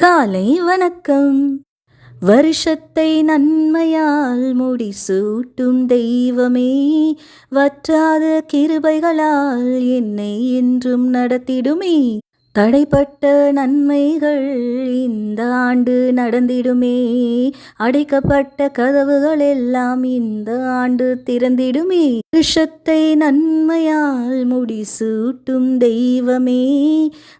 காலை வணக்கம். வருஷத்தை நன்மையால் முடிசூட்டும் தெய்வமே வற்றாத கிருபைகளால் என்னை என்றும் நடத்திடுமே. தடைப்பட்ட நன்மைகள் இந்த ஆண்டு நடந்திடுமே. அடைக்கப்பட்ட கதவுகள் எல்லாம் இந்த ஆண்டு திறந்திடுமே. விஷத்தை நன்மையால் முடிசூட்டும் தெய்வமே.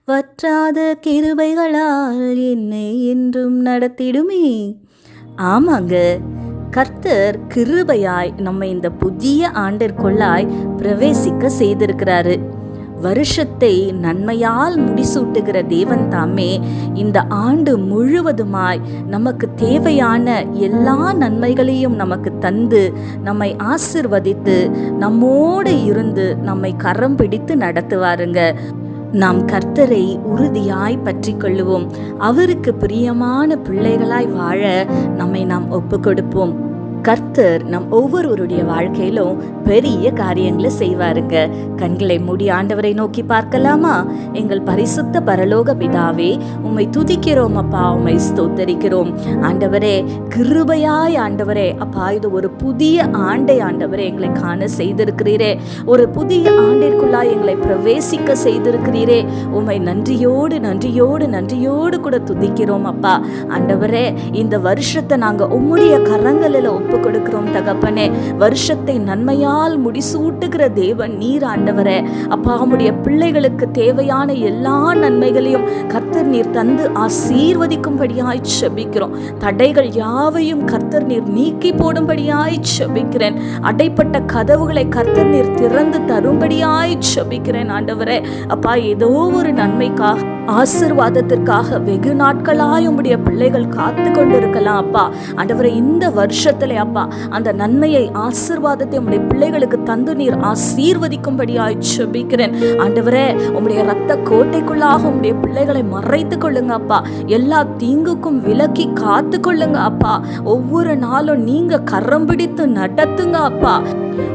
வற்றாத கிருபைகளால் என்னை என்றும் நடத்திடுமே. ஆமாங்க கர்த்தர் கிருபையாய் நம்ம இந்த புதிய ஆண்டிற்குள்ளாய் பிரவேசிக்க செய்திருக்கிறாரு. வருஷத்தை நன்மையால் முடிசூட்டுகிற தேவன் தாமே இந்த ஆண்டு முழுவதுமாய் நமக்கு தேவையான எல்லா நன்மைகளையும் நமக்கு தந்து நம்மை ஆசிர்வதித்து நம்மோடு இருந்து நம்மை கரம் பிடித்து நடத்துவாருங்க. நாம் கர்த்தரை உறுதியாய் பற்றி கொள்ளுவோம். அவருக்கு பிரியமான பிள்ளைகளாய் வாழ நம்மை நாம் ஒப்பு கொடுப்போம் கர்த்தர் நம் ஒவ்வொருவருடைய வாழ்க்கையிலும் பெரிய காரியங்களை செய்வாருங்க. கண்களை மூடி ஆண்டவரை நோக்கி பார்க்கலாமா? எங்கள் பரிசுத்த பரலோக பிதாவே உம்மை துதிக்கிறோம் அப்பா உம்மை ஸ்தோத்தரிக்கிறோம். ஆண்டவரே கிருபையாய் ஆண்டவரே அப்பா இது ஒரு புதிய ஆண்டை ஆண்டவரே எங்களை காண செய்திருக்கிறீரே. ஒரு புதிய ஆண்டிற்குள்ளாய் எங்களை பிரவேசிக்க செய்திருக்கிறீரே. உம்மை நன்றியோடு நன்றியோடு நன்றியோடு கூட துதிக்கிறோம் அப்பா. ஆண்டவரே இந்த வருஷத்தை நாங்கள் உம்முடைய கரங்களில் ஒப்பு கொடுக்கிறோம் தகப்பனே. வருஷத்தை நன்மையால் முடிசூட்டுகிற தேவன் நீர் ஆண்டவரே. அப்பா உம்முடைய பிள்ளைகளுக்கு தேவையான எல்லா நன்மைகளையும் கர்த்தர் நீர் தந்து ஆசீர்வதிக்கும்படியாய் செபிக்கிறோம். தடைகள் யாவையும் கர்த்தர் நீர் நீக்கி போடும்படியாய் செபிக்கிறேன். அடைப்பட்ட கதவுகளை கர்த்தர் நீர் திறந்து தரும்படியாய் செபிக்கிறேன் ஆண்டவரே. அப்பா ஏதோ ஒரு நன்மைக்காக ஆசிர்வாதத்திற்காக வெகு நாட்களாய் உம்முடைய பிள்ளைகள் காத்து கொண்டிருக்கலாம் அப்பா. ஆண்டவரை இந்த வருஷத்துல அப்பா அந்த நன்மையை ஆசிர்வாதத்தை உம்முடைய பிள்ளைகளுக்கு தந்து நீர் ஆசீர்வதிக்கும்படியாய் செபிக்கிறேன் ஆண்டவரே உம்முடைய ரத்த கோட்டைக்குள்ளாக உம்முடைய பிள்ளைகளை மறைத்து கொள்ளுங்க அப்பா. எல்லா தீங்குக்கும் விலக்கி காத்து கொள்ளுங்க அப்பா. ஒவ்வொரு நாளும் நீங்க கரம் பிடித்து நடத்துங்க அப்பா.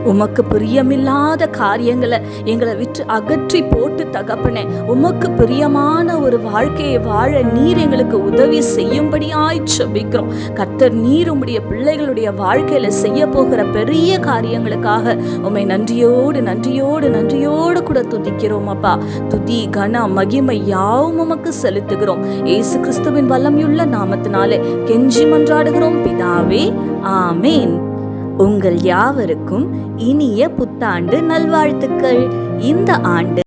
உமக்கு பிரியமில்லாத காரியங்களை எங்களை விற்று அகற்றி போட்டு தகப்பனே உமக்கு பிரியமான ஒரு வாழ்க்கையை வாழ நீர் எங்களுக்கு உதவி செய்யும்படியாய் செபிக்கிறோம் கத்தர் நீர் உம்முடைய பிள்ளைகளுடைய வாழ்க்கையில செய்ய போகிற பெரிய காரியங்களுக்காக உம்மை நன்றியோடு நன்றியோடு நன்றியோடு கூட துதிக்கிறோம் அப்பா. துதி கன மகிமை யாவும் உமக்கு செலுத்துகிறோம். ஏசு கிறிஸ்துவின் வல்லமையுள்ள நாமத்தினாலே கெஞ்சி மன்றாடுகிறோம் பிதாவே. ஆமேன். உங்கள் யாவருக்கும் இனிய புத்தாண்டு நல்வாழ்த்துக்கள். இந்த ஆண்டு